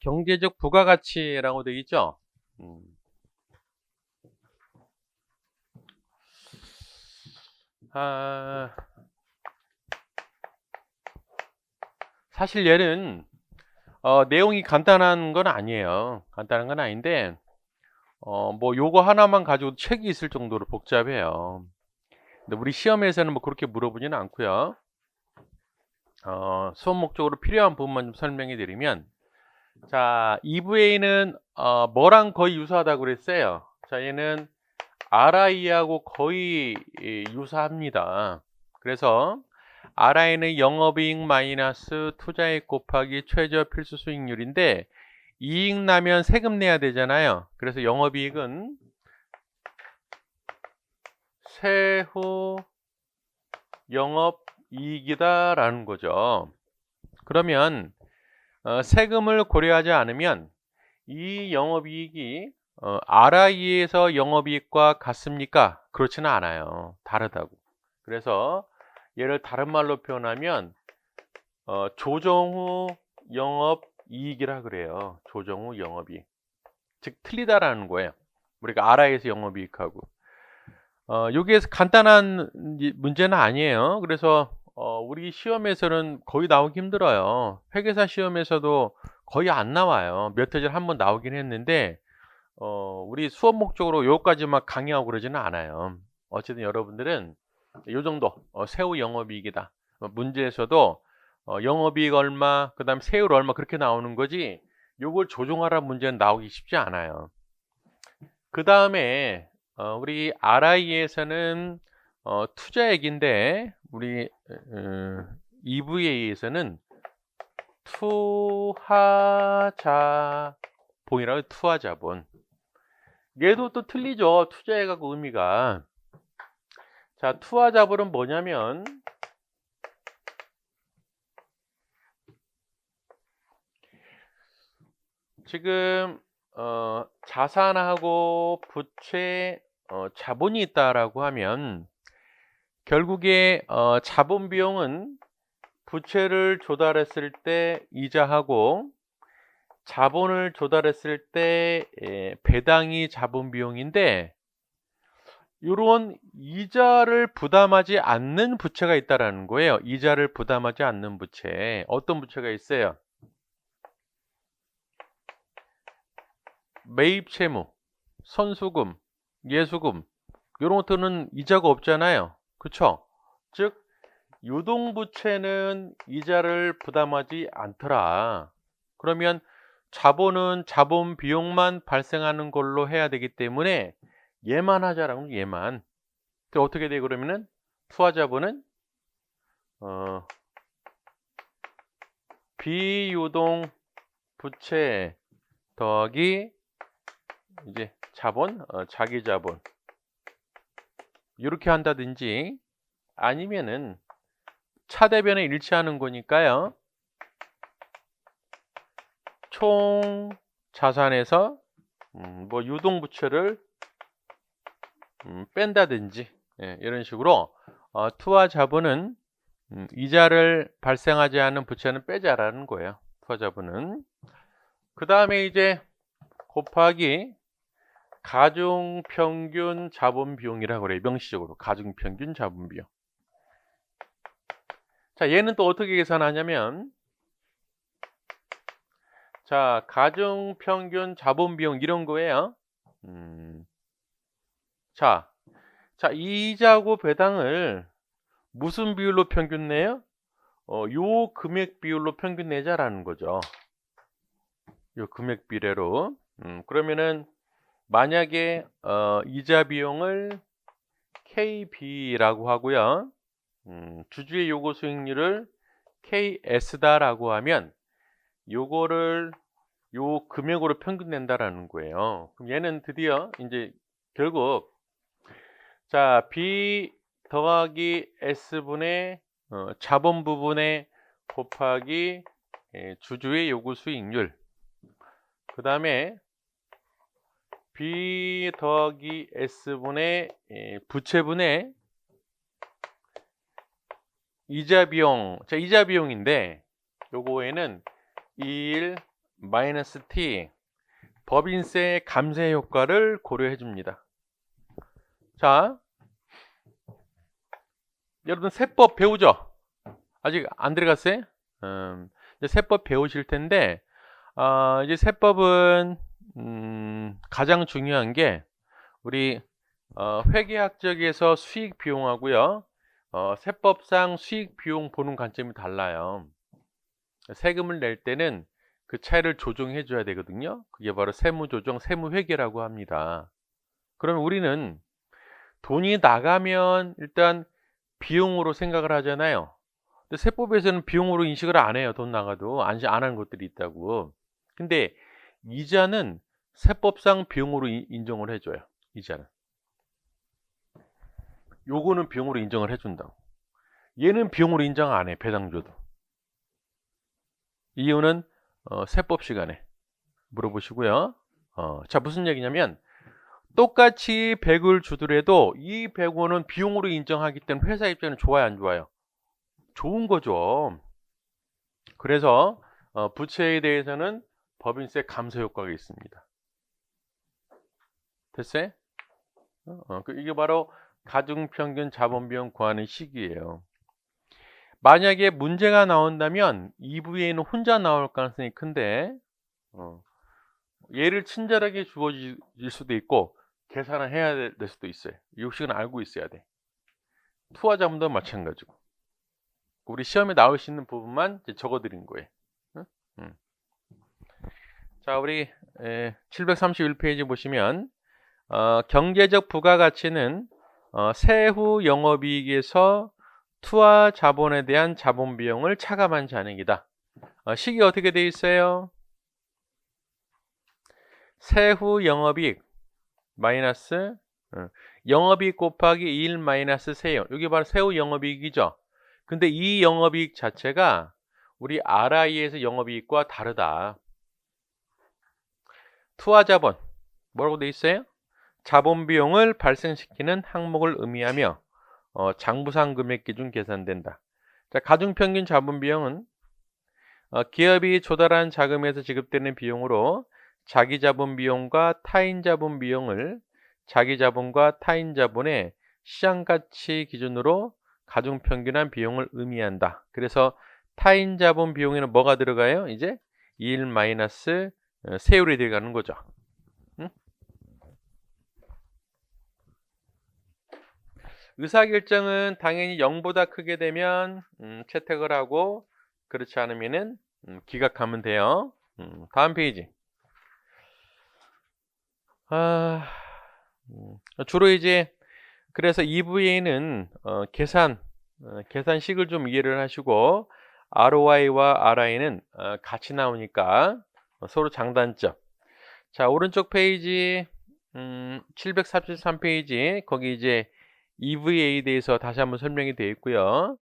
경제적 부가가치라고 되어 있죠. 음. 아, 사실 얘는 어, 내용이 간단한 건 아니에요. 간단한 건 아닌데 어, 뭐 요거 하나만 가지고 책이 있을 정도로 복잡해요. 근데 우리 시험에서는 뭐 그렇게 물어보지는 않고요. 어, 수업 목적으로 필요한 부분만 좀 설명해 드리면 자, EVA는 어, 뭐랑 거의 유사하다고 그랬어요. 자, 얘는 RI하고 거의 예, 유사합니다. 그래서 RI는 영업이익 마이너스 투자액 곱하기 최저 필수 수익률인데 이익 나면 세금 내야 되잖아요. 그래서 영업이익은 세후 영업이익이다라는 거죠. 그러면 어, 세금을 고려하지 않으면 이 영업이익이 어, RI에서 영업이익과 같습니까? 그렇지는 않아요. 다르다고. 그래서 얘를 다른 말로 표현하면 어, 조정 후 영업이익이라 그래요. 조정 후 영업이익. 즉 틀리다라는 거예요. 우리가 RI에서 영업이익하고. 어, 여기에서 간단한 문제는 아니에요. 그래서 어, 우리 시험에서는 거의 나오기 힘들어요. 회계사 시험에서도 거의 안 나와요. 몇 회절 한번 나오긴 했는데 어, 우리 수업 목적으로 요까지만 강의하고 그러지는 않아요. 어쨌든 여러분들은 요 정도 어, 새우 영업이익이다. 어, 문제에서도 어, 영업이익 얼마, 그 다음 세율 얼마 그렇게 나오는 거지 요걸 조종하라 문제는 나오기 쉽지 않아요. 그 다음에 어, 우리 RI에서는 어, 투자액인데 우리 어, EVA에서는 투하자본이라고 투하자본. 얘도 또 틀리죠. 투자액하고 의미가. 자 투하자본은 뭐냐면 지금 어, 자산하고 부채 어, 자본이 있다라고 하면 결국에 어, 자본 비용은 부채를 조달했을 때 이자하고 자본을 조달했을 때 에, 배당이 자본 비용인데 이런 이자를 부담하지 않는 부채가 있다라는 거예요. 이자를 부담하지 않는 부채. 어떤 부채가 있어요? 매입 채무, 선수금, 예수금 이런 것들은 이자가 없잖아요. 그쵸? 즉 유동부채는 이자를 부담하지 않더라. 그러면 자본은 자본 비용만 발생하는 걸로 해야 되기 때문에 얘만 하자라고 얘만. 어떻게 돼 그러면은 투하자본은 어, 비유동 부채 더하기 이제 자본, 어, 자기 자본 이렇게 한다든지 아니면은 차대변에 일치하는 거니까요. 총 자산에서 음, 뭐 유동 부채를 음, 뺀다든지 예, 이런 식으로 어, 투하 자본은 음, 이자를 발생하지 않은 부채는 빼자라는 거예요. 투하 자본은 그 다음에 이제 곱하기 가중 평균 자본 비용이라고 그래요. 명시적으로 가중 평균 자본 비용. 자, 얘는 또 어떻게 계산하냐면 자, 가중 평균 자본 비용 이런 거예요. 음. 자, 자, 이자고 배당을 무슨 비율로 평균 내요? 어, 요 금액 비율로 평균 내자라는 거죠. 요 금액 비례로. 음, 그러면은 만약에 어, 이자 비용을 KB라고 하고요. 음, 주주의 요구 수익률을 KS다라고 하면 요거를 요 금액으로 평균 낸다라는 거예요. 그럼 얘는 드디어 이제 결국 자 B 더하기 S분의 어, 자본 부분에 곱하기 예, 주주의 요구 수익률 그 다음에 B 더하기 S분의 예, 부채분의 이자 비용. 자, 이자 비용인데 요거에는 1, 마이너스 t 법인세 감세 효과를 고려해 줍니다. 자, 여러분 세법 배우죠? 아직 안 들어갔어요? 음, 이제 세법 배우실 텐데 어, 이제 세법은 음, 가장 중요한 게 우리 어, 회계학적에서 수익 비용하고요. 어, 세법상 수익 비용 보는 관점이 달라요. 세금을 낼 때는 그 차이를 조정해 줘야 되거든요. 그게 바로 세무조정, 세무회계라고 합니다. 그러면 우리는 돈이 나가면 일단 비용으로 생각을 하잖아요. 근데 세법에서는 비용으로 인식을 안 해요. 돈 나가도 안, 안 하는 것들이 있다고. 근데 이자는 세법상 비용으로 이- 인정을 해줘요. 이자는. 요거는 비용으로 인정을 해준다고. 얘는 비용으로 인정 안 해. 배당 줘도. 이유는 어, 세법 시간에 물어보시고요. 어, 자 무슨 얘기냐면 똑같이 100을 주더라도 이 100원은 비용으로 인정하기 때문에 회사 입장에는 좋아요 안 좋아요? 좋은 거죠. 그래서 어, 부채에 대해서는 법인세 감소 효과가 있습니다. 됐어요? 어, 어, 그 이게 바로 가중평균 자본비용 구하는 시기예요. 만약에 문제가 나온다면 2부에는 혼자 나올 가능성이 큰데 어, 얘를 친절하게 주어질 수도 있고 계산을 해야 될- 될 수도 있어요. 이 식은 알고 있어야 돼. 투하자문도 마찬가지고. 우리 시험에 나올 수 있는 부분만 적어드린 거예요. 응? 음. 자, 우리 731페이지 보시면 어, 경제적 부가가치는 어, 세후 영업이익에서 투하 자본에 대한 자본 비용을 차감한 잔액이다. 어, 식이 어떻게 돼 있어요? 세후 영업이익 마이너스 어, 영업이익 곱하기 1 마이너스 세후 여기 바로 세후 영업이익이죠. 근데 이 영업이익 자체가 우리 RI에서 영업이익과 다르다. 투하 자본 뭐라고 돼 있어요? 자본 비용을 발생시키는 항목을 의미하며 어, 장부상 금액 기준 계산된다. 자, 가중 평균 자본 비용은 어, 기업이 조달한 자금에서 지급되는 비용으로 자기 자본 비용과 타인 자본 비용을 자기 자본과 타인 자본의 시장 가치 기준으로 가중 평균한 비용을 의미한다. 그래서 타인 자본 비용에는 뭐가 들어가요? 이제 1 마이너스 어, 세율이 들어가는 거죠. 응? 의사결정은 당연히 0보다 크게 되면 음, 채택을 하고 그렇지 않으면은 음, 기각하면 돼요. 음, 다음 페이지. 아, 음, 주로 이제 그래서 2부에는 어, 계산 어, 계산식을 좀 이해를 하시고 ROI와 RI는 어, 같이 나오니까 어, 서로 장단점. 자 오른쪽 페이지 음, 733페이지 거기 이제 EVA에 대해서 다시 한번 설명이 되어 있고요.